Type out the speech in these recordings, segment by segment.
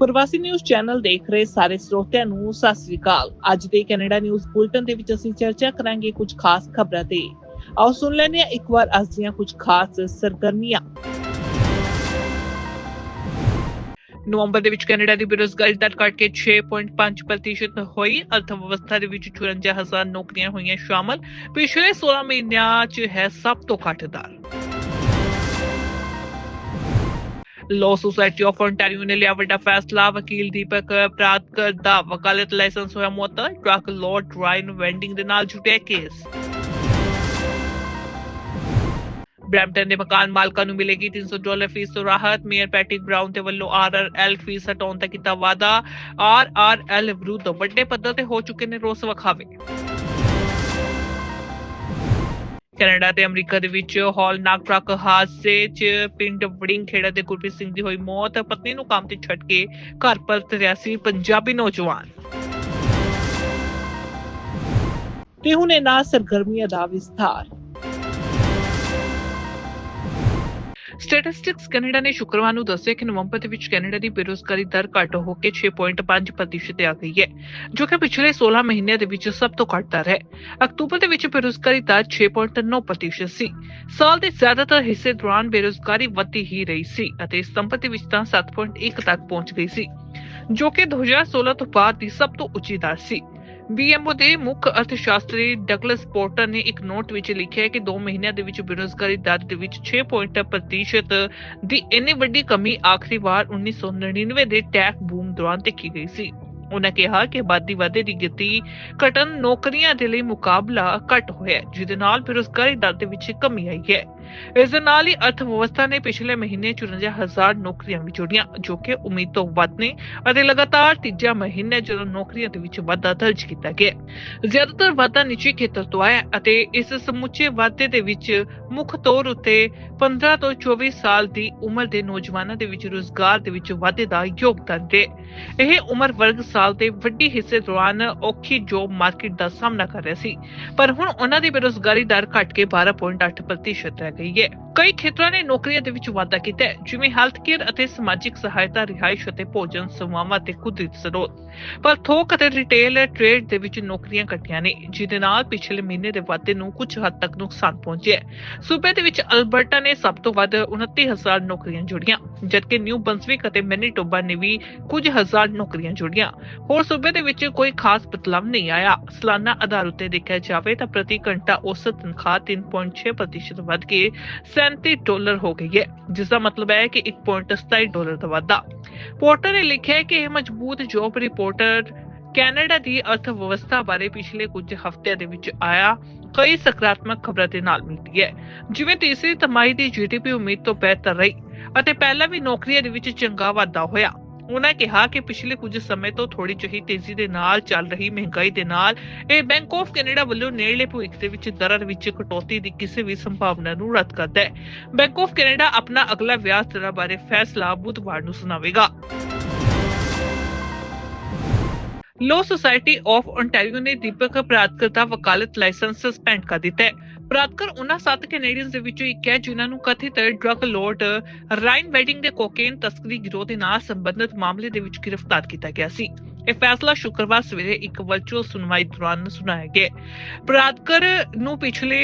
ਪ੍ਰਵਾਸੀ news channel ਦੇਖ ਰਹੇ ਸਾਰੇ ਸਰੋਤਿਆਂ ਨੂੰ ਸਤਿ ਸ੍ਰੀ ਅਕਾਲ। ਅੱਜ ਦੇ ਕੈਨੇਡਾ ਨਿਊਜ਼ ਬੁਲਟਨ ਦੇ ਵਿੱਚ ਅਸੀਂ ਚਰਚਾ ਕਰਾਂਗੇ ਕੁਝ ਖਾਸ ਖਬਰਾਂ ਤੇ। ਆਓ ਸੁਣ ਲੈਂਦੇ ਹਾਂ ਇੱਕ ਵਾਰ ਅੱਜ ਦੀਆਂ ਕੁਝ ਖਾਸ ਸਰਗਰਮੀਆਂ। ਨਵੰਬਰ ਦੇ ਵਿੱਚ ਕੈਨੇਡਾ ਦੀ ਬੇਰੁਜ਼ਗਾਰੀ ਦਰ ਘਟ ਕੇ 6.5% ਹੋਈ। ਅਰਥ ਵਿਵਸਥਾ ਦੇ ਵਿੱਚ 54000 ਨੌਕਰੀਆਂ ਹੋਈਆਂ ਸ਼ਾਮਲ। ਪਿਛਲੇ 16 ਮਹੀਨਿਆਂ 'ਚ ਹੈ ਸਭ ਤੋਂ ਘੱਟ ਦਰ। ਲੋ ਸੁਸਾਇਟੀ ਆਫ ontario ਨੇ ਲਿਆ ਵੱਡਾ ਫੈਸਲਾ। ਵਕੀਲ ਦੀਪਕ ਪ੍ਰਾਤਕਰ ਦਾ ਵਕਾਲਤ ਲਾਇਸੈਂਸ ਹੋਇਆ ਮੁਅੱਤਲ ਟਰੱਕ ਲੋਡ ਡਰਾਈਨ ਵੈਂਡਿੰਗ ਦੇ ਨਾਲ ਜੁੜਿਆ ਕੇਸ। ਬ੍ਰੈਂਪਟਨ ਦੇ ਮਕਾਨ ਮਾਲਕਾਂ ਨੂੰ ਮਿਲੇਗੀ 300 ਡਾਲਰ ਫੀਸ ਤੋਂ ਰਾਹਤ। ਮੇਅਰ ਪੈਟਿਕ ਬ੍ਰਾਊਨ ਤੇ ਵੱਲੋਂ ਆਰਆਰਐਲ ਫੀਸ ਹਟਾਉਣ ਦਾ ਕੀਤਾ ਵਾਅਦਾ। ਆਰਆਰਐਲ ਵਿਰੁੱਧ ਵੱਡੇ ਪੱਧਰ ਤੇ ਹੋ ਚੁੱਕੇ ਨੇ ਰੋਸ ਵਖਾਵੇ। ਕੈਨੇਡਾ ਤੇ ਅਮਰੀਕਾ ਦੇ ਵਿੱਚ ਹੌਲਨਾਕ ਟਰੱਕ ਹਾਦਸੇ 'ਚ ਪਿੰਡ ਵੜਿੰਗ ਖੇੜਾ ਦੇ ਗੁਰਪ੍ਰੀਤ ਸਿੰਘ ਦੀ ਹੋਈ ਮੌਤ। ਪਤਨੀ ਨੂੰ ਕੰਮ ਤੇ ਛੱਡ ਕੇ ਘਰ ਪਰਤ ਰਿਹਾ ਸੀ ਪੰਜਾਬੀ ਨੌਜਵਾਨ। ਤੇ ਹੁਣ ਇਹਨਾਂ ਸਰਗਰਮੀਆਂ ਦਾ ਵਿਸਥਾਰ। ਸਟੈਟਿਸਟਿਕਸ ਕੈਨੇਡਾ ਨੇ ਸ਼ੁੱਕਰਵਾਰ ਨੂੰ ਦੱਸਿਆ ਕਿ ਨਵੰਬਰ ਦੇ ਵਿੱਚ ਕੈਨੇਡਾ ਦੀ ਬੇਰੁਜ਼ਗਾਰੀ ਦਰ ਘੱਟ ਹੋ ਕੇ 6.5% ਤੇ ਆ ਗਈ ਹੈ, ਜੋ ਕਿ ਪਿਛਲੇ 16 ਮਹੀਨਿਆਂ ਦੇ ਵਿੱਚ ਸਭ ਤੋਂ ਘੱਟ ਦਰ ਹੈ। ਅਕਤੂਬਰ ਦੇ ਵਿੱਚ ਬੇਰੁਜ਼ਗਾਰੀ ਦਰ 6.9% ਸੀ। ਸਾਲ ਦੇ ਜ਼ਿਆਦਾਤਰ ਹਿੱਸੇ ਦੌਰਾਨ ਬੇਰੁਜ਼ਗਾਰੀ ਵੱਧਦੀ ਹੀ ਰਹੀ ਸੀ ਅਤੇ ਸਤੰਬਰ ਦੇ ਵਿੱਚ ਤਾਂ 7.1 ਤੱਕ ਪਹੁੰਚ ਗਈ ਸੀ, ਜੋ ਕਿ 2016 ਤੋਂ ਬਾਅਦ ਦੀ ਸਭ ਤੋਂ ਉੱਚੀ ਦਰ ਸੀ। ਬੀਐਮਓ ਦੇ ਮੁੱਖ ਅਰਥਸ਼ਾਸਤਰੀ ਡਗਲਸ ਪੋਰਟਰ ਨੇ ਇੱਕ ਨੋਟ ਵਿੱਚ ਲਿਖਿਆ ਹੈ ਕਿ 2 ਮਹੀਨਿਆਂ ਦੇ ਵਿੱਚ ਬੇਰੁਜ਼ਗਾਰੀ ਦਰ ਦੇ ਵਿੱਚ 6 ਪੁਆਇੰਟ ਪ੍ਰਤੀਸ਼ਤ ਦੀ ਇੰਨੀ ਵੱਡੀ ਕਮੀ ਆਖਰੀ ਵਾਰ 1999 ਦੇ ਟੈਕ ਬੂਮ ਦੌਰਾਨ ਦੇਖੀ ਗਈ ਸੀ। ਉਹਨਾਂ ਕਿਹਾ ਕਿ ਆਬਾਦੀ ਵਾਧੇ ਦੀ ਗਤੀ ਘਟਨ ਨੌਕਰੀਆਂ ਦੇ ਲਈ ਮੁਕਾਬਲਾ ਘਟ ਹੋਇਆ ਜਿਹਦੇ ਨਾਲ ਬੇਰੁਜ਼ਗਾਰੀ ਦਰ ਦੇ ਵਿੱਚ ਕਮੀ ਆਈ ਹੈ। ਇਸ ਦੇ ਨਾਲ ਹੀ ਅਰਥ ਵਿਵਸਥਾ ਨੇ ਪਿਛਲੇ ਮਹੀਨੇ 54000 ਨੌਕਰੀਆਂ ਵੀ ਜੋੜੀਆਂ, ਜੋ ਕਿ ਉਮੀਦ ਤੋਂ ਵੱਧ ਨੇ ਅਤੇ ਲਗਾਤਾਰ ਤੀਜਾ ਮਹੀਨਾ ਜਦੋਂ ਨੌਕਰੀਆਂ ਦੇ ਵਿੱਚ ਵਾਧਾ ਦਰਜ ਕੀਤਾ ਗਿਆ ਜ਼ਿਆਦਾਤਰ ਵਾਧਾ ਨਿੱਜੀ ਖੇਤਰ ਤੋਂ ਆਇਆ ਅਤੇ ਇਸ ਸਮੁੱਚੇ ਵਾਧੇ ਦੇ ਵਿੱਚ ਮੁੱਖ ਤੌਰ ਉੱਤੇ 15 ਤੋਂ 24 ਸਾਲ ਦੀ ਉਮਰ ਦੇ ਨੌਜਵਾਨਾਂ ਦੇ ਵਿੱਚ ਰੋਜ਼ਗਾਰ ਦੇ ਵਿੱਚ ਵਾਧੇ ਦਾ ਯੋਗਦਾਨ ਦੇ ਇਹ ਉਮਰ ਵਰਗ ਸਾਲ ਦੇ ਵੱਡੀ ਹਿੱਸੇ ਦੌਰਾਨ ਔਖੀ ਜੋਬ ਮਾਰਕੀਟ ਦਾ ਸਾਹਮਣਾ ਕਰ ਰਿਹਾ ਸੀ। ਪਰ ਹੁਣ ਉਹਨਾਂ ਦੀ ਬੇਰੁਜ਼ਗਾਰੀ ਦਰ ਘਟ ਕੇ 12.8% ਰਹਿ ਗਈ ਹੈ। ਕਈ ਖੇਤਰਾਂ ਨੇ ਨੌਕਰੀਆਂ ਦੇ ਵਿੱਚ ਵਾਧਾ ਕੀਤਾ ਹੈ, ਜਿਵੇਂ ਹੈਲਥ ਕੇਅਰ ਅਤੇ ਸਮਾਜਿਕ ਸਹਾਇਤਾ, ਰਿਹਾਇਸ਼ ਅਤੇ ਭੋਜਨ ਸੇਵਾਵਾਂ ਤੇ ਕੁਦਰਤੀ ਸਰੋਤ। ਪਰ ਥੋਕ ਅਤੇ ਰਿਟੇਲ ਟ੍ਰੇਡ ਦੇ ਵਿੱਚ ਨੌਕਰੀਆਂ ਘਟੀਆਂ ਨੇ, ਜਿਹਦੇ ਨਾਲ ਪਿਛਲੇ ਮਹੀਨੇ ਦੇ ਵਾਧੇ ਨੂੰ ਕੁਝ ਹੱਦ ਤੱਕ ਨੁਕਸਾਨ ਪਹੁੰਚਿਆ ਸੂਬੇ ਦੇ ਵਿੱਚ ਅਲਬਰਟਾ ਨੇ ਸਭ ਤੋਂ ਵੱਧ 29000 ਨੌਕਰੀਆਂ ਜੁੜੀਆਂ, ਜਦਕਿ ਨਿਊ ਬੰਸਵਿਕ ਅਤੇ ਮੈਨੀਟੋਬਾ ਨੇ ਵੀ ਕੁਝ ਹਜ਼ਾਰ ਨੌਕਰੀਆਂ ਜੁੜੀਆਂ। ਹੋਰ ਸੂਬੇ ਦੇ ਵਿੱਚ ਕੋਈ ਖਾਸ ਬਦਲਾਵ ਨਹੀਂ ਆਇਆ। ਸਾਲਾਨਾ ਆਧਾਰ ਉੱਤੇ ਦੇਖਿਆ ਜਾਵੇ ਤਾਂ ਪ੍ਰਤੀ ਘੰਟਾ ਔਸਤ ਤਨਖਾਹ 3.6% ਵੱਧ ਕੇ 37 ਡਾਲਰ ਹੋ ਗਈ ਹੈ ਜਿਸ ਦਾ ਮਤਲਬ ਹੈ ਕਿ 1.27 ਡਾਲਰ ਦਾ ਵਾਧਾ। ਪੋਰਟਰ ਨੇ ਲਿਖਿਆ ਹੈ ਕਿ ਇਹ ਮਜ਼ਬੂਤ ਜੋਬ ਰਿਪੋਰਟਰ ਕੈਨੇਡਾ ਦੀ ਅਰਥ ਵਿਵਸਥਾ ਬਾਰੇ ਪਿਛਲੇ ਕੁਝ ਹਫ਼ਤਿਆਂ ਦੇ ਵਿੱਚ ਆਇਆ। ਕਈ ਸਕਾਰਾਤਮਕ ਖਬਰਾਂ ਦੇ ਨਾਲ ਮਿਲਦੀ ਹੈ। ਜਿਵੇਂ ਤੀਸਰੀ ਤਿਮਾਹੀ ਦੀ ਜੀਡੀਪੀ ਉਮੀਦ ਤੋਂ ਬਿਹਤਰ ਰਹੀ ਅਤੇ ਪਹਿਲਾਂ ਵੀ ਨੌਕਰੀਆਂ ਦੇ ਵਿੱਚ ਚੰਗਾ ਵਾਧਾ ਹੋਇਆ। ਉਹਨਾਂ ਕਿਹਾ ਕਿ ਪਿਛਲੇ ਕੁਝ ਸਮੇਂ ਤੋਂ ਥੋੜੀ ਜਿਹੀ ਤੇਜ਼ੀ ਦੇ ਨਾਲ ਚੱਲ ਰਹੀ ਮਹਿੰਗਾਈ ਦੇ ਨਾਲ ਇਹ ਬੈਂਕ ਆਫ ਕੈਨੇਡਾ ਵੱਲੋਂ ਨੇੜਲੇ ਭਵਿੱਖ ਦੇ ਵਿੱਚ ਦਰਾਂ ਵਿੱਚ ਕਟੌਤੀ ਦੀ ਕਿਸੇ ਵੀ ਸੰਭਾਵਨਾ ਨੂੰ ਰੱਦ ਕਰਦਾ ਹੈ। ਬੈਂਕ ਆਫ ਕੈਨੇਡਾ ਆਪਣਾ ਅਗਲਾ ਵਿਆਜ ਦਰਾਂ ਬਾਰੇ ਫੈਸਲਾ ਬੁੱਧਵਾਰ ਨੂੰ ਸੁਣਾਵੇਗਾ। ਲੋ ਸੁਸਾਇਟੀ ਆਫ ontario ਨੇ ਦੀਪਕ ਅਪਰਾਧ ਦਾ ਵਕਾਲਤ ਲਾਇਸੈਂਸ ਸਸਪੈਂਡ ਕਰ ਦਿੱਤਾ ਹੈ। ਪ੍ਰਾਤਕਰ ਉਹਨਾਂ ਸੱਤ ਕੈਨੇਡੀਅਨਸ ਦੇ ਵਿੱਚੋਂ ਇੱਕ ਹੈ ਜਿਨ੍ਹਾਂ ਨੂੰ ਕਥਿਤ ਡਰੱਗ ਲੋਡ ਰਾਈਨ ਵੈਡਿੰਗ ਦੇ ਕੋਕੇਨ ਤਸਕਰੀ ਗਿਰੋਹ ਦੇ ਨਾਲ ਸੰਬੰਧਿਤ ਮਾਮਲੇ ਦੇ ਵਿੱਚ ਗ੍ਰਿਫਤਾਰ ਕੀਤਾ ਗਿਆ ਸੀ। ਇਹ ਫੈਸਲਾ ਸ਼ੁੱਕਰਵਾਰ ਸਵੇਰੇ ਇੱਕ ਵਰਚੁਅਲ ਸੁਣਵਾਈ ਦੌਰਾਨ ਸੁਣਾਇਆ ਗਿਆ। ਪ੍ਰਾਤਕਰ ਨੂੰ ਪਿਛਲੇ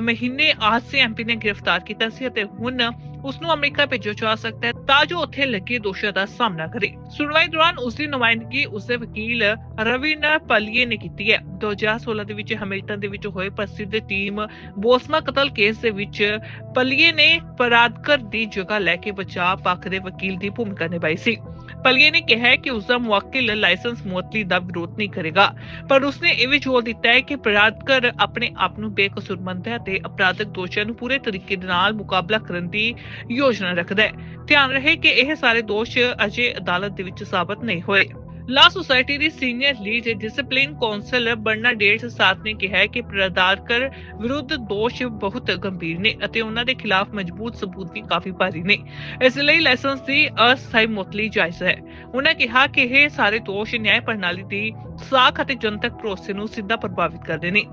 ਮਹੀਨੇ ਮਹੀਨੇ ਆਸੇ ਐਮਪੀ ਨੇ ਗ੍ਰਿਫਤਾਰ ਕੀਤਾ ਸੀ ਅਤੇ ਹੁਣ ਉਸ ਨੂੰ ਅਮਰੀਕਾ ਭੇਜਿਆ ਜਾ ਸਕਦਾ ਹੈ ਤਾਂ ਜੋ ਉੱਥੇ ਲੱਗੇ ਦੋਸ਼ਾਂ ਦਾ ਸਾਹਮਣਾ ਕਰੇ। ਸੁਣਵਾਈ ਦੌਰਾਨ ਉਸ ਦੀ ਨੁਮਾਇੰਦਗੀ ਉਸ ਦੇ ਵਕੀਲ ਰਵਿੰਦਰ ਪਲੀਏ ਨੇ ਕੀਤੀ ਹੈ। 2016 ਦੇ ਵਿੱਚ ਹੈਮਿਲਟਨ ਦੇ ਵਿੱਚ ਹੋਏ ਪ੍ਰਸਿੱਧ ਟੀਮ ਬੋਸਮਾ ਕਤਲ ਕੇਸ ਦੇ ਵਿੱਚ ਪਲੀਏ ਨੇ ਪਰਾਦਕਰ ਦੀ ਜਗ੍ਹਾ ਲੈ ਕੇ ਬਚਾਅ ਪੱਖ ਦੇ ਵਕੀਲ ਦੀ ਭੂਮਿਕਾ ਨਿਭਾਈ ਸੀ। ਪਲੀਏ ਨੇ ਕਿਹਾ ਕਿ ਉਸ ਦਾ ਮੁਵੱਕਿਲ ਲਾਇਸੈਂਸ ਮੁਅੱਤਲੀ ਦਾ ਵਿਰੋਧ ਨਹੀਂ ਕਰੇਗਾ, ਪਰ ਉਸਨੇ ਇਹ ਵੀ ਜ਼ੋਰ ਦਿੱਤਾ ਹੈ ਕਿ ਪਰਾਦਕਰ ਆਪਣੇ ਆਪ ਨੂੰ ਬੇਕਸੂਰ ਮੰਨਦਾ ਹੈ ਤੇ ਅਪਰਾਧਕ ਦੋਸ਼ਾਂ ਨੂੰ ਪੂਰੇ ਤਰੀਕੇ ਦੇ ਨਾਲ ਮੁਕਾਬਲਾ ਕਰਨ ਦੀ ਯੋਜਨਾ ਰੱਖਦਾ ਹੈ। ਧਿਆਨ ਰਹੇ ਕਿ ਇਹ ਸਾਰੇ ਦੋਸ਼ ਅਜੇ ਅਦਾਲਤ ਦੇ ਵਿੱਚ ਸਾਬਤ ਨਹੀਂ ਹੋਏ। ਲਾ ਸੁਸਾਇਟੀ ਦੀ senior lead discipline counsel Bernadette ਸਾਥ ਨੇ ਕਿਹਾ ਕਿ ਪ੍ਰਦਾਰਕਰ ਵਿਰੁੱਧ ਦੋਸ਼ ਬਹੁਤ ਗੰਭੀਰ ਨੇ ਅਤੇ ਉਹਨਾਂ ਦੇ ਖਿਲਾਫ ਮਜ਼ਬੂਤ ਸਬੂਤ ਵੀ ਕਾਫੀ ਭਾਰੀ ਨੇ। ਇਸ ਲਈ ਲਾਇਸੈਂਸ ਦੀ ਅਸਥਾਈ ਮੁਅੱਤਲੀ ਜਾਇਜ਼ ਹੈ। ਉਹਨਾਂ ਕਿਹਾ ਕਿ ਇਹ ਸਾਰੇ ਦੋਸ਼ ਨਿਆਂ ਪ੍ਰਣਾਲੀ ਦੀ ਸਾਖ ਅਤੇ ਜਨਤਕ ਭਰੋਸੇ ਨੂੰ ਸਿੱਧਾ ਪ੍ਰਭਾਵਿਤ ਕਰਦੇ ਨੇ।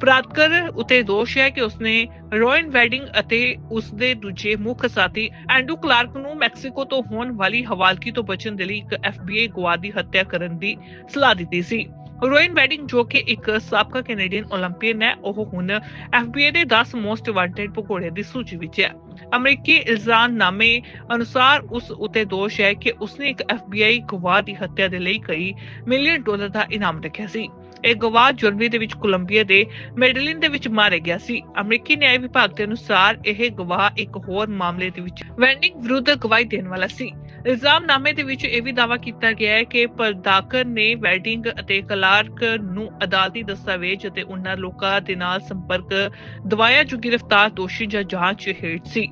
ਪ੍ਰਾਤਕਰ ਉਤੇ ਦੋਸ਼ ਹੈ ਕਿ ਉਸਨੇ ਰੋਇਨ ਵੈਡਿੰਗ ਅਤੇ ਉਸਦੇ ਦੂਜੇ ਮੁੱਖ ਸਾਥੀ ਐਂਡੂ ਕਲਾਰਕ ਨੂੰ ਮੈਕਸੀਕੋ ਤੋਂ ਹੋਣ ਵਾਲੀ ਹਵਾਲਗੀ ਤੋਂ ਬਚਣ ਦੇ ਲਈ ਇੱਕ FBI ਗਵਾਹ ਦੀ ਹੱਤਿਆ ਕਰਨ ਦੀ ਸਲਾਹ ਦਿੱਤੀ ਸੀ। ਰੋਇਨ ਵੈਡਿੰਗ ਜੋ ਕਿ ਇੱਕ ਸਾਬਕਾ ਕੈਨੇਡੀਅਨ 올림픽ੀਅਨ ਹੈ, ਉਹ ਹੁਣ ਐਫਬੀਆਈ ਦੇ 10 ਮੋਸਟ ਵਾਂਟਡ ਪਕੌੜੇ ਦੀ ਸੂਚੀ ਵਿੱਚ ਹੈ। ਅਮਰੀਕੀ ਇਲਜ਼ਾਮਨਾਮੇ ਅਨੁਸਾਰ ਉਸ ਉਤੇ ਦੋਸ਼ ਹੈ ਕਿ ਉਸਨੇ ਇੱਕ ਐਫਬੀਆਈ ਗਵਾਹ ਦੀ ਹੱਤਿਆ ਦੇ ਲਈ ਕਈ ਮਿਲੀਅਨ ਡਾਲਰ ਦਾ ਇਨਾਮ ਰੱਖਿਆ ਸੀ। ਇਹ ਗਵਾਹ ਜਨਵਰੀ ਦੇ ਵਿੱਚ ਕੋਲੰਬੀਆ ਦੇ ਮੈਡਲਿਨ ਦੇ ਵਿੱਚ ਮਾਰੇ ਗਿਆ ਸੀ। ਅਮਰੀਕੀ ਨਿਆਂ ਵਿਭਾਗ ਦੇ ਅਨੁਸਾਰ ਇਹ ਗਵਾਹ ਇੱਕ ਹੋਰ ਮਾਮਲੇ ਦੇ ਵਿੱਚ ਵੈਂਡਿੰਗ ਵਿਰੁੱਧ ਗਵਾਹੀ ਦੇਣ ਵਾਲਾ ਸੀ। ਇਲਜ਼ਾਮਨਾਮੇ ਦੇ ਵਿੱਚ ਇਹ ਵੀ ਦਾਅਵਾ ਕੀਤਾ ਗਿਆ ਹੈ ਕਿ ਪਰਦਾਕਰ ਨੇ ਵੈਡਿੰਗ ਅਤੇ ਕਲਾਰਕ ਨੂੰ ਅਦਾਲਤੀ ਦਸਤਾਵੇਜ਼ ਅਤੇ ਉਹਨਾਂ ਲੋਕਾਂ ਦੇ ਨਾਲ ਸੰਪਰਕ ਦਵਾਇਆ ਜੋ ਗ੍ਰਿਫਤਾਰ ਦੋਸ਼ੀ ਜਾਂ ਜਾਂਚ ਹੇਠ ਸੀ।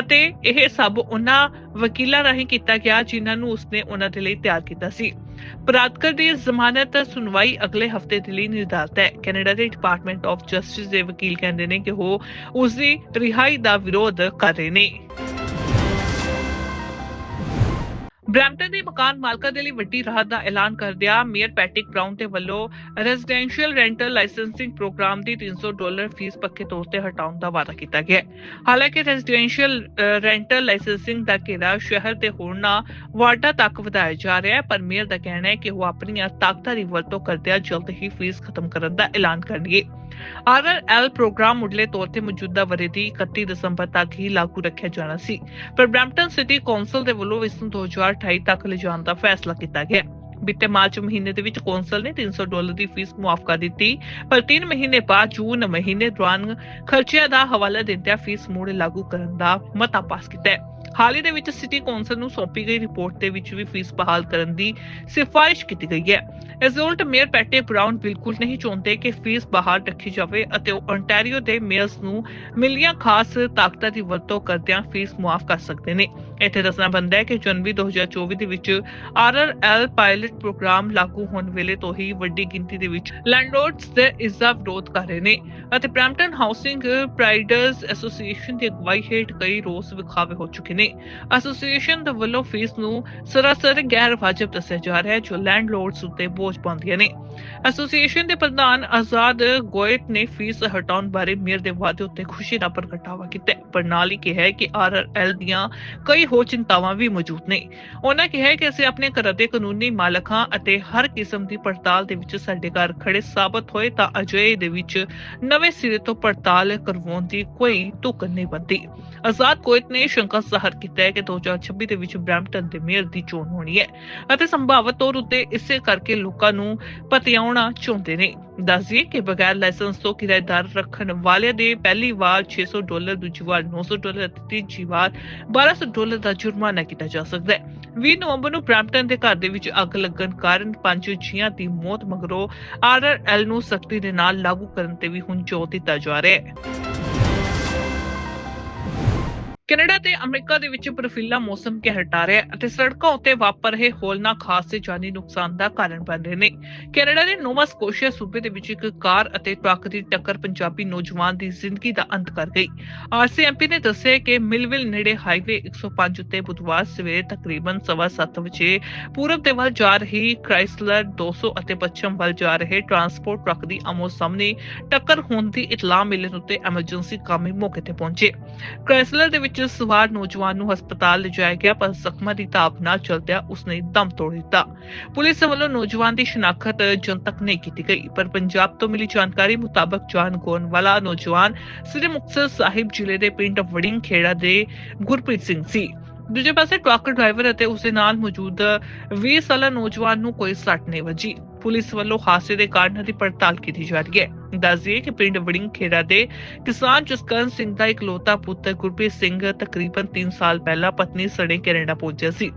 ਅਤੇ ਇਹ ਸਭ ਉਹਨਾਂ ਵਕੀਲਾਂ ਰਾਹੀਂ ਕੀਤਾ ਗਿਆ ਜਿਨ੍ਹਾਂ ਨੂੰ ਉਸਨੇ ਉਹਨਾਂ ਦੇ ਲਈ ਤਿਆਰ ਕੀਤਾ ਸੀ। ਬਰਾਤਕਰ ਦੀ ਜ਼ਮਾਨਤ ਸੁਣਵਾਈ ਅਗਲੇ ਹਫ਼ਤੇ ਦੇ ਲਈ ਨਿਰਧਾਰਤ ਹੈ। ਕੈਨੇਡਾ ਦੇ ਡਿਪਾਰਟਮੈਂਟ ਆਫ ਜਸਟਿਸ ਦੇ ਵਕੀਲ ਕਹਿੰਦੇ ਨੇ ਕਿ ਉਹ ਉਸ ਦੀ ਰਿਹਾਈ ਦਾ ਵਿਰੋਧ ਕਰ ਰਹੇ ਨੇ। ਬ੍ਰੈਂਪਟਨ ਦੇ ਮਕਾਨ ਮਾਲਕਾਂ ਦੇ ਲਈ ਵੱਡੀ ਰਾਹਤ ਦਾ ਐਲਾਨ ਕਰਦਿਆਂ ਮੇਅਰ ਪੈਟਿਕ ਬ੍ਰਾਊਨ ਦੇ ਵੱਲੋਂ ਰੈਜ਼ੀਡੈਂਸ਼ੀਅਲ ਰੈਂਟਲ ਲਾਇਸੈਂਸਿੰਗ ਪ੍ਰੋਗਰਾਮ ਦੀ 300 ਡਾਲਰ ਫੀਸ ਪੱਕੇ ਤੌਰ ਤੇ ਹਟਾਉਣ ਦਾ ਵਾਅਦਾ ਕੀਤਾ ਗਿਆ ਹਾਲਾਂਕਿ ਰੈਜ਼ੀਡੈਂਸ਼ੀਅਲ ਰੈਂਟਲ ਲਾਇਸੈਂਸਿੰਗ ਦਾ ਘੇਰਾ ਸ਼ਹਿਰ ਦੇ ਹੋਰਨਾਂ ਵਾਰਡਾਂ ਤੱਕ ਵਧਾਇਆ ਜਾ ਰਿਹਾ ਹੈ, ਪਰ ਮੇਅਰ ਦਾ ਕਹਿਣਾ ਹੈ ਕਿ ਉਹ ਆਪਣੀਆਂ ਤਾਕਤਾਂ ਦੀ ਵਰਤੋਂ ਕਰਦਿਆਂ ਜਲਦ ਹੀ ਫੀਸ ਖਤਮ ਕਰਨ ਦਾ ਐਲਾਨ ਕਰਨਗੇ। ਆਰਆਰਐਲ ਪ੍ਰੋਗਰਾਮ ਮੁੱਢਲੇ ਤੌਰ ਤੇ ਮੌਜੂਦਾ ਵਰ੍ਹੇ ਦੀ 31 ਦਸੰਬਰ ਤੱਕ ਹੀ ਲਾਗੂ ਰੱਖਿਆ ਜਾਣਾ ਸੀ, ਪਰ ਬ੍ਰੈਂਪਟਨ ਸਿਟੀ ਕੌਂਸਲ ਦੇ ਵੱਲੋਂ ਇਸ ਨੂੰ 2028 ਤੱਕ ਲਿਜਾਣ ਦਾ ਫੈਸਲਾ ਕੀਤਾ ਗਿਆ। ਬੀਤੇ ਮਾਰਚ ਮਹੀਨੇ ਦੇ ਵਿੱਚ ਕੌਂਸਲ ਨੇ 300 ਡਾਲਰ ਦੀ ਫੀਸ ਮੁਆਫ ਕਰ ਦਿੱਤੀ, ਪਰ 3 ਮਹੀਨੇ ਬਾਅਦ ਜੂਨ ਮਹੀਨੇ ਦੌਰਾਨ ਖਰਚਿਆਂ ਦਾ ਹਵਾਲਾ ਦਿੰਦਿਆਂ ਫੀਸ ਮੁੜ ਲਾਗੂ ਕਰਨ ਦਾ ਮਤਾ ਪਾਸ ਕੀਤਾ ਹੈ। ਹਾਲ ਹੀ ਦੇ ਵਿੱਚ ਸਿਟੀ ਕੌਂਸਲ ਨੂੰ ਸੌਂਪੀ ਗਈ ਰਿਪੋਰਟ ਦੇ ਵਿੱਚ ਵੀ ਫੀਸ ਬਹਾਲ ਕਰਨ ਦੀ ਸਿਫਾਰਿਸ਼ ਕੀਤੀ ਗਈ ਹੈ। ਇਸ ਉਲਟ ਮੇਅਰ ਪੈਟੇ ਬ੍ਰਾਊਨ ਬਿਲਕੁਲ ਨਹੀਂ ਚਾਹੁੰਦੇ ਕਿ ਫੀਸ ਬਾਹਰ ਰੱਖੀ ਜਾਵੇ ਅਤੇ ਉਹ ontario ਦੇ ਮੇਅਰਸ ਨੂੰ ਮਿਲੀਆਂ ਖਾਸ ਤਾਕਤਾਂ ਦੀ ਵਰਤੋਂ ਕਰਦਿਆਂ ਫੀਸ ਮੁਆਫ ਕਰ ਸਕਦੇ ਨੇ। ਇੱਥੇ ਦੱਸਣਾ ਬੰਦਾ ਹੈ ਕਿ ਜਨਵਰੀ 2024 ਦੇ ਵਿੱਚ ਆਰਆਰਐਲ ਪਾਇਲਟ ਪ੍ਰੋਗਰਾਮ ਲਾਗੂ ਹੋਣ ਵੇਲੇ ਤੋਂ ਹੀ ਵੱਡੀ ਗਿਣਤੀ ਦੇ ਵਿੱਚ ਲੈਂਡਲੋਰਡਸ ਦੇ ਇਸ ਦਾ ਵਿਰੋਧ ਕਰ ਰਹੇ ਨੇ ਅਤੇ ਬ੍ਰੈਂਪਟਨ ਹਾਊਸਿੰਗ ਪ੍ਰਾਈਡਰਸ ਐਸੋਸੀਏਸ਼ਨ ਦੀ ਅਗਵਾਈ ਹੇਠ ਕਈ ਰੋਸ ਵਿਖਾਵੇ ਹੋ ਚੁੱਕੇ ਨੇ। ਐਸੋਸੀਏਸ਼ਨ ਦੇ ਵੱਲੋਂ ਫੀਸ ਨੂੰ ਸਰਾਸਰ ਗੈਰ ਵਾਜਬ ਦੱਸਿਆ ਜਾ ਰਿਹਾ ਹੈ, ਜੋ ਲੈਂਡਲੋਰਡਸ ਉੱਤੇ ਬੋਝ ਪਾਉਂਦੀਆਂ ਨੇ। ਐਸੋਸੀਏਸ਼ਨ ਦੇ ਪ੍ਰਧਾਨ ਆਜ਼ਾਦ ਗੋਇਟ ਨੇ ਫੀਸ ਹਟਾਉਣ ਬਾਰੇ ਮੇਅਰ ਦੇ ਵਾਅਦੇ ਉੱਤੇ ਖੁਸ਼ੀ ਦਾ ਪ੍ਰਗਟਾਵਾ ਕੀਤਾ ਪਰ ਨਾਲ ਹੀ ਕਿਹਾ ਕਿ ਆਰਆਰਐਲ ਦੀਆਂ ਕਈ ਹੋਰ ਚਿੰਤਾਵਾਂ ਵੀ ਮੌਜੂਦ ਨੇ। ਉਹਨਾਂ ਕਿਹਾ ਕਿ ਅਸੀਂ ਆਪਣੇ ਘਰਾਂ ਦੇ ਕਾਨੂੰਨੀ ਮਾਲਕਾਂ ਅਤੇ ਹਰ ਕਿਸਮ ਦੀ ਪੜਤਾਲ ਦੇ ਵਿੱਚ ਸਾਡੇ ਘਰ ਖੜੇ ਸਾਬਤ ਹੋਏ ਤਾਂ ਅਜੇ ਦੇ ਵਿੱਚ ਨਵੇਂ ਸਿਰੇ ਤੋਂ ਪੜਤਾਲ ਕਰਵਾਉਣ ਦੀ ਕੋਈ ਤੁਕ ਨਹੀਂ ਬਣਦੀ। ਆਜ਼ਾਦ ਕੋਇਤ ਨੇ ਸ਼ੰਕਾ ਜ਼ਾਹਰ ਕੀਤਾ ਹੈ ਕਿ 2026 ਦੇ ਵਿੱਚ ਬ੍ਰੈਂਪਟਨ ਦੇ ਮੇਅਰ ਦੀ ਚੋਣ ਹੋਣੀ ਹੈ ਅਤੇ ਸੰਭਾਵਤ ਤੌਰ ਉੱਤੇ ਇਸੇ ਕਰਕੇ ਲੋਕਾਂ ਨੂੰ ਪਤਿਆਉਣਾ ਚਾਹੁੰਦੇ ਨੇ। ਦੱਸਦੀਏ ਕਿ ਬਗੈਰ ਲਾਇਸੈਂਸ ਤੋਂ ਕਿਰਾਏਦਾਰ ਰੱਖਣ ਵਾਲਿਆਂ ਦੇ ਪਹਿਲੀ ਵਾਰ 600 ਡਾਲਰ, ਦੂਜੀ ਵਾਰ 900 ਡਾਲਰ ਅਤੇ ਤੀਜੀ ਵਾਰ 1200 ਡਾਲਰ ਦਾ ਜੁਰਮਾਨਾ ਕੀਤਾ ਜਾ ਸਕਦਾ ਹੈ। 20 ਨਵੰਬਰ ਨੂੰ ਬ੍ਰੈਂਪਟਨ ਦੇ ਘਰ ਦੇ ਵਿੱਚ ਅੱਗ ਲੱਗਣ ਕਾਰਨ ਪੰਜ ਜੀਆਂ ਦੀ ਮੌਤ ਮਗਰੋਂ ਆਰਆਰਐਲ ਨੂੰ ਸਖਤੀ ਦੇ ਨਾਲ ਲਾਗੂ ਕਰਨ ਤੇ ਵੀ ਹੁਣ ਜ਼ੋਰ ਦਿੱਤਾ ਜਾ ਰਿਹਾ ਹੈ। ਕੈਨੇਡਾ ਤੇ ਅਮਰੀਕਾ ਦੇ ਵਿੱਚ ਬਰਫੀਲਾ ਮੌਸਮ ਕਹਿਰ ਢਾ ਰਿਹਾ ਅਤੇ ਸੜਕਾਂ ਉੱਤੇ ਵਾਪਰ ਰਹੇ ਹੋਲਨਾਕ ਹਾਦਸੇ ਜਾਨੀ ਨੁਕਸਾਨ ਦਾ ਕਾਰਨ ਬਣ ਰਹੇ ਨੇ। ਕੈਨੇਡਾ ਦੇ ਨੋਵਾ ਸਕੋਸ਼ੀਆ ਸੂਬੇ ਦੇ ਵਿੱਚ ਇੱਕ ਕਾਰ ਅਤੇ ਟਰੱਕ ਦੀ ਟੱਕਰ ਪੰਜਾਬੀ ਨੌਜਵਾਨ ਦੀ ਜ਼ਿੰਦਗੀ ਦਾ ਅੰਤ ਕਰ ਗਈ। ਆਰਸੀਐਮਪੀ ਨੇ ਦੱਸਿਆ ਕਿ ਮਿਲਵਿਲ ਨੇੜੇ ਹਾਈਵੇ 105 ਉੱਤੇ ਬੁੱਧਵਾਰ ਸਵੇਰੇ ਤਕਰੀਬਨ 7:30 ਵਜੇ ਪੂਰਬ ਦੇ ਵੱਲ ਜਾ ਰਹੀ ਕ੍ਰਾਈਸਲਰ 200 ਅਤੇ ਪੱਛਮ ਵੱਲ ਜਾ ਰਹੇ ਟਰਾਂਸਪੋਰਟ ਟਰੱਕ ਦੀ ਆਮੋ ਸਾਹਮਣੇ ਟੱਕਰ ਹੋਣ ਦੀ ਇਤਲਾਹ ਮਿਲਣ ਉੱਤੇ ਐਮਰਜੈਂਸੀ ਕਾਮੇ ਮੌਕੇ ਤੇ ਪਹੁੰਚੇ। ਕ੍ਰਾਈਸਲਰ ਦੇ ਵਿੱਚ ਸਵਾਰ ਨੌਜਵਾਨ ਨੂੰ ਹਸਪਤਾਲ ਲਿਜਾਇਆ ਗਿਆ, ਪਰ ਜ਼ਖਮਾਂ ਦੀ ਤਾਪ ਨਾਲ ਚਲਦਿਆਂ ਉਸਨੇ ਦਮ ਤੋੜ ਦਿੱਤਾ। ਪੁਲਿਸ ਵੱਲੋਂ ਨੌਜਵਾਨ ਦੀ ਸ਼ਨਾਖਤ ਜਨਤਕ ਨਹੀਂ ਕੀਤੀ ਗਈ, ਪਰ ਪੰਜਾਬ ਤੋਂ ਮਿਲੀ ਜਾਣਕਾਰੀ ਮੁਤਾਬਕ ਜਾਨ ਗੋਨ ਵਾਲਾ ਨੌਜਵਾਨ ਸ੍ਰੀ ਮੁਕਤਸਰ ਸਾਹਿਬ ਜ਼ਿਲ੍ਹੇ ਦੇ ਪਿੰਡ ਵੜਿੰਗ ਖੇੜਾ ਦੇ ਗੁਰਪ੍ਰੀਤ ਸਿੰਘ ਸੀ। ਦੂਜੇ ਪਾਸੇ ਟਰੱਕ ਡਰਾਈਵਰ ਅਤੇ ਉਸ ਦੇ ਨਾਲ ਮੌਜੂਦ 20 ਸਾਲਾ ਨੌਜਵਾਨ ਨੂੰ ਕੋਈ ਸੱਟ ਨਹੀਂ ਵੱਜੀ। ਪੁਲਿਸ ਵੱਲੋਂ ਹਾਦਸੇ ਦੇ ਕਾਰਨਾਂ ਦੀ ਪੜਤਾਲ ਕੀਤੀ ਜਾ ਰਹੀ ਹੈ। ਦੱਸਦੀਏ ਕਿ ਪਿੰਡ ਵੜਿੰਗ ਖੇੜਾ ਦੇ ਕਿਸਾਨ ਜਸਕਰਨ ਸਿੰਘ ਦਾ ਇਕਲੌਤਾ ਪੁੱਤਰ ਗੁਰਪ੍ਰੀਤ ਸਿੰਘ ਤਕਰੀਬਨ 3 ਸਾਲ ਪਹਿਲਾਂ ਪਤਨੀ ਸੜੇ ਕੈਨੇਡਾ ਪਹੁੰਚਿਆ ਸੀ।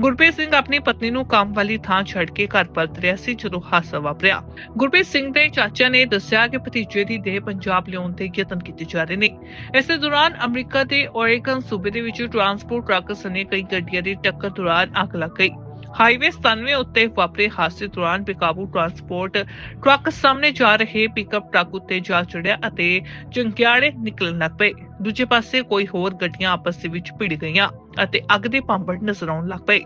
ਗੁਰਪ੍ਰੀਤ ਸਿੰਘ ਆਪਣੀ ਪਤਨੀ ਨੂੰ ਕੰਮ ਵਾਲੀ ਥਾਂ ਛੱਡ ਕੇ ਘਰ ਪਰਤ ਰਿਹਾ ਸੀ ਜਦੋਂ ਹਾਦਸਾ ਵਾਪਰਿਆ। ਗੁਰਪ੍ਰੀਤ ਸਿੰਘ ਦੇ ਚਾਚਾ ਨੇ ਦੱਸਿਆ ਕਿ ਭਤੀਜੇ ਦੀ ਦੇਹ ਪੰਜਾਬ ਲਿਆਉਣ ਦੇ ਯਤਨ ਕੀਤੇ ਜਾ ਰਹੇ ਨੇ। ਇਸੇ ਦੌਰਾਨ ਅਮਰੀਕਾ ਦੇ ਓਰੇਗਨ ਸੂਬੇ ਦੇ ਵਿੱਚ ਟਰਾਂਸਪੋਰਟ ਟਰੱਕ ਸਣੇ ਕਈ ਗੱਡੀਆਂ ਦੀ ਟੱਕਰ ਦੌਰਾਨ ਅੱਗ ਲੱਗ ਗਈ। ਹਾਈਵੇ 97 ਉੱਤੇ ਵਾਪਰੇ ਹਾਦਸੇ ਦੌਰਾਨ ਬੇਕਾਬੂ ਟਰਾਂਸਪੋਰਟ ਟਰੱਕ ਸਾਹਮਣੇ ਜਾ ਰਹੇ ਪਿਕਅਪ ਟਰੱਕ ਉੱਤੇ ਜਾ ਚੜਿਆ ਅਤੇ ਚੰਗਿਆੜੇ ਨਿਕਲਣ ਲੱਗ ਪਏ। ਦੂਜੇ ਪਾਸੇ ਕੋਈ ਹੋਰ ਗੱਡੀਆਂ ਆਪਸ ਦੇ ਵਿੱਚ ਭਿੜ ਗਈਆਂ ਅਤੇ ਅੱਗ ਦੇ ਭਾਂਬੜ ਨਜ਼ਰ ਆਉਣ ਲੱਗ ਪਏ।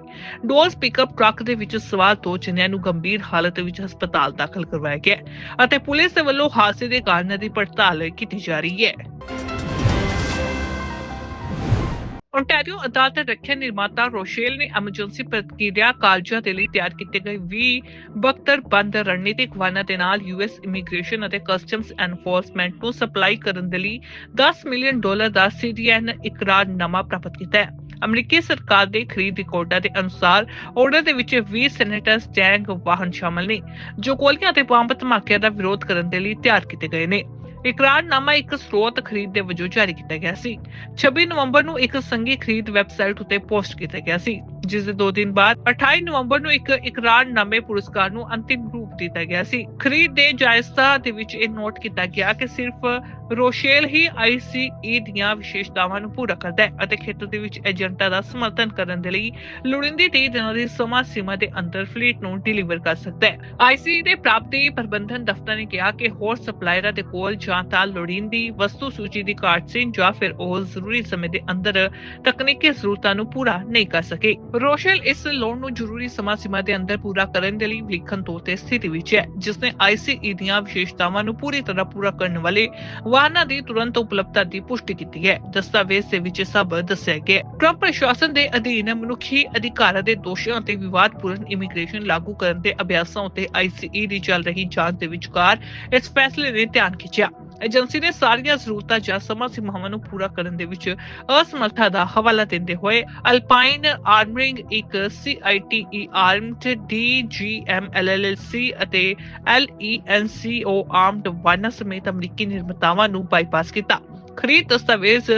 ਡੋਲਸ ਪਿਕਅਪ ਟਰੱਕ ਦੇ ਵਿੱਚ ਸਵਾਰ ਦੋ ਜਣਿਆਂ ਨੂੰ ਗੰਭੀਰ ਹਾਲਤ ਵਿੱਚ ਹਸਪਤਾਲ ਦਾਖਲ ਕਰਵਾਇਆ ਗਿਆ ਅਤੇ ਪੁਲਿਸ ਦੇ ਵੱਲੋਂ ਹਾਦਸੇ ਦੇ ਕਾਰਨਾਂ ਦੀ ਪੜਤਾਲ ਕੀਤੀ ਜਾ ਰਹੀ ਹੈ। ਓਨਟਾਰੀਓ ਅਦਾਲਤ ਰੱਖਿਆ ਨਿਰਮਾਤਾ ਰੋਸ਼ੇਲ ਨੇ ਐਮਰਜੈਂਸੀ ਪ੍ਰਤੀਕਿਰਿਆ ਕਾਰਜਾਂ ਦੇ ਲਈ ਤਿਆਰ ਕੀਤੇ ਗਏ 20 ਬਖਤਰ ਬੰਦ ਰਣਨੀਤਿਕ ਵਾਹਨਾਂ ਦੇ ਨਾਲ ਯੂਐਸ ਇਮੀਗ੍ਰੇਸ਼ਨ ਅਤੇ ਕਸਟਮਸ ਐਨਫੋਰਸਮੈਂਟ ਨੂੰ ਸਪਲਾਈ ਕਰਨ ਦੇ ਲਈ 10 ਮਿਲੀਅਨ ਡਾਲਰ ਦਾ ਸੀਡੀਐਨ ਇਕਰਾਰਨਾਮਾ ਪ੍ਰਾਪਤ ਕੀਤਾ ਹੈ। ਅਮਰੀਕੀ ਸਰਕਾਰ ਦੇ ਖਰੀਦ ਰਿਕਾਰਡਾਂ ਦੇ ਅਨੁਸਾਰ ਆਰਡਰ ਦੇ ਵਿੱਚ 20 ਸੈਨੇਟਰਸ ਟੈਂਕ ਵਾਹਨ ਸ਼ਾਮਲ ਨੇ, ਜੋ ਗੋਲੀਆਂ ਅਤੇ ਬੰਬ ਧਮਾਕਿਆਂ ਦਾ ਵਿਰੋਧ ਕਰਨ ਦੇ ਲਈ ਤਿਆਰ ਕੀਤੇ ਗਏ ਨੇ। ਇਕਰਾਰਨਾਮਾ ਇੱਕ ਸਰੋਤ ਖਰੀਦ ਦੇ ਵਜੋਂ ਜਾਰੀ ਕੀਤਾ ਗਿਆ ਸੀ। 26 ਨਵੰਬਰ ਨੂੰ ਇੱਕ ਸੰਘੀ ਖਰੀਦ ਵੈਬਸਾਈਟ ਉਤੇ ਪੋਸਟ ਕੀਤਾ ਗਿਆ ਸੀ, ਜਿਸ ਦੇ 2 ਦਿਨ ਬਾਅਦ 28 ਨਵੰਬਰ ਨੂੰ ਇੱਕ ਇਕਰਾਰਨਾਮੇ ਪੁਰਸਕਾਰ ਨੂੰ ਅੰਤਿਮ ਰੂਪ ਦਿੱਤਾ ਗਿਆ ਸੀ। ਖਰੀਦ ਦੇ ਜਾਇਜ਼ਤਾ ਦੇ ਵਿੱਚ ਇਹ ਨੋਟ ਕੀਤਾ ਗਿਆ ਕਿ ਸਿਰਫ ਰੋਸ਼ੇਲ ਹੀ ਆਈਸੀਈ ਦੀਆਂ ਵਿਸ਼ੇਸ਼ਤਾਵਾਂ ਨੂੰ ਪੂਰਾ ਕਰਦਾ ਹੈ ਅਤੇ ਖੇਤਰ ਦੇ ਵਿੱਚ ਏਜੰਟਾਂ ਦਾ ਸਮਰਥਨ ਕਰਨ ਦੇ ਲਈ ਲੋੜੀਂਦੀ 30 ਦਿਨਾਂ ਦੀ ਸਮਾਂ ਸੀਮਾ ਦੇ ਅੰਦਰ ਫਲੀਟ ਨੂੰ ਡਿਲੀਵਰ ਕਰ ਸਕਦਾ ਹੈ। ਆਈਸੀਈ ਦੇ ਪ੍ਰਾਪਤੀ ਪ੍ਰਬੰਧਨ ਦਫ਼ਤਰ ਨੇ ਕਿਹਾ ਕਿ ਹੋਰ ਸਪਲਾਇਰਾਂ ਦੇ ਕੋਲ ਜਾਂ ਤਾਂ ਲੋੜੀਂਦੀ ਵਸਤੂ ਸੂਚੀ ਦੀ ਘਾਟ ਸੀ ਜਾਂ ਫਿਰ ਉਹ ਜ਼ਰੂਰੀ ਸਮੇਂ ਦੇ ਅੰਦਰ ਤਕਨੀਕੀ ਜ਼ਰੂਰਤਾਂ ਨੂੰ ਪੂਰਾ ਨਹੀਂ ਕਰ ਸਕੇ। ਰੋਸ਼ੇਲ ਇਸ ਲੋੜ ਨੂੰ ਜ਼ਰੂਰੀ ਸਮਾਂ ਸੀਮਾ ਦੇ ਅੰਦਰ ਪੂਰਾ ਕਰਨ ਦੇ ਲਈ ਵਿਲੱਖਣ ਤੌਰ ਤੇ ਸਥਿਤੀ ਵਿੱਚ ਹੈ ਜਿਸ ਨੇ ਆਈਸੀਈ ਦੀਆਂ ਵਿਸ਼ੇਸ਼ਤਾਵਾਂ ਨੂੰ ਪੂਰੀ ਤਰ੍ਹਾਂ ਪੂਰਾ ਕਰਨ ਵਾਲੇ ਵਾਹਨਾਂ ਦੀ ਤੁਰੰਤ ਉਪਲਬਧਤਾ ਦੀ ਪੁਸ਼ਟੀ ਕੀਤੀ ਹੈ। ਦਸਤਾਵੇਜ਼ ਦੇ ਵਿੱਚ ਇਹ ਸਭ ਦੱਸਿਆ ਗਿਆ ਟਰੰਪ ਪ੍ਰਸ਼ਾਸਨ ਦੇ ਅਧੀਨ ਮਨੁੱਖੀ ਅਧਿਕਾਰਾਂ ਦੇ ਦੋਸ਼ਾਂ ਤੇ ਵਿਵਾਦਪੂਰਨ ਇਮੀਗ੍ਰੇਸ਼ਨ ਲਾਗੂ ਕਰਨ ਦੇ ਅਭਿਆਸਾਂ ਉਤੇ ਆਈਸੀਈ ਦੀ ਚੱਲ ਰਹੀ ਜਾਂਚ ਦੇ ਵਿਚਕਾਰ ਇਸ ਫੈਸਲੇ ਨੇ ਧਿਆਨ ਖਿੱਚਿਆ। ਏਜੰਸੀ ਨੇ ਸਾਰੀਆਂ ਜ਼ਰੂਰਤਾਂ ਜਾਂ ਸਮਾਂ ਸੀਮਾਵਾਂ ਨੂੰ ਪੂਰਾ ਕਰਨ ਦੇ ਵਿੱਚ ਅਸਮਰਥਾ ਦਾ ਹਵਾਲਾ ਦਿੰਦੇ ਹੋਏ ਅਲਪਾਈਨ ਆਰਮਰਿੰਗ ਇੱਕ ਸੀਆਈਟੀਈ ਆਰਮਡ ਡੀਜੀਐਮ ਐਲਐਲਸੀ ਅਤੇ ਐਲਈਐਨਸੀਓ ਆਰਮਡ ਵਾਹਨਾਂ ਸਮੇਤ ਅਮਰੀਕੀ ਨਿਰਮਾਤਾਵਾਂ ਨੂੰ ਬਾਈਪਾਸ ਕੀਤਾ। ਖਰੀਦ ਦਸਤਾਵੇਜ਼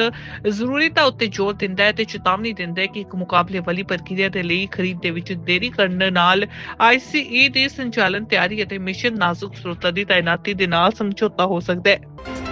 ਜ਼ਰੂਰੀਤਾ ਉੱਤੇ ਜ਼ੋਰ ਦਿੰਦਾ ਹੈ ਤੇ ਚੇਤਾਵਨੀ ਦਿੰਦਾ ਹੈ ਕਿ ਇੱਕ ਮੁਕਾਬਲੇ ਵਾਲੀ ਪ੍ਰਕਿਰਿਆ ਦੇ ਲਈ ਖਰੀਦ ਦੇ ਵਿੱਚ ਦੇਰੀ ਕਰਨ ਨਾਲ ਆਈਸੀਈ ਦੀ ਸੰਚਾਲਨ ਤਿਆਰੀ ਅਤੇ ਮਿਸ਼ਨ ਨਾਜ਼ੁਕ ਸਰੋਤਾਂ ਦੀ ਤਾਇਨਾਤੀ ਦੇ ਨਾਲ ਸਮਝੌਤਾ ਹੋ ਸਕਦਾ ਹੈ।